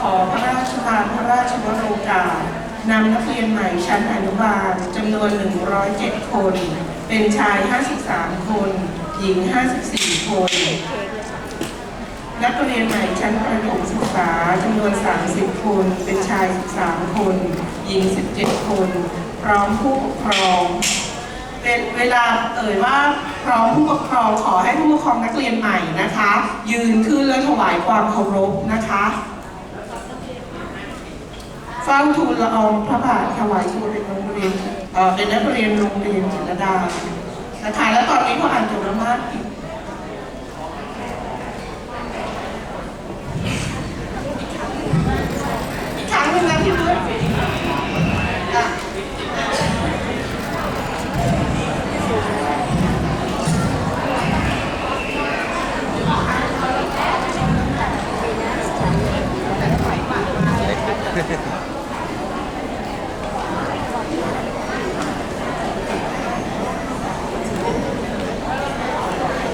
ขอพระราชทานพระราชวโรกาศนำนักเรียนใหม่ชั้นอนุบาลจำนวน 107 คน เป็นชาย 53 คน หญิง 54 คน นักเรียนใหม่ชั้นประถมศึกษาจำนวน 30 คน เป็นชาย 13 คน หญิง 17 คน พร้อมผู้ปกครองเป็นเวลาเอ่ยว่าพร้อมผู้ปกครองขอให้ผู้ปกครองนักเรียนใหม่นะคะ ยืนขึ้นและถวายความเคารพนะคะ เฝ้าทูลละอองพระบาทถวายตัวเป็นโรงเรียนเอ่อเป็นนักเรียนโรงเรียนจิตรดานะคะและตอนนี้พออ่านจบแล้วมากอีก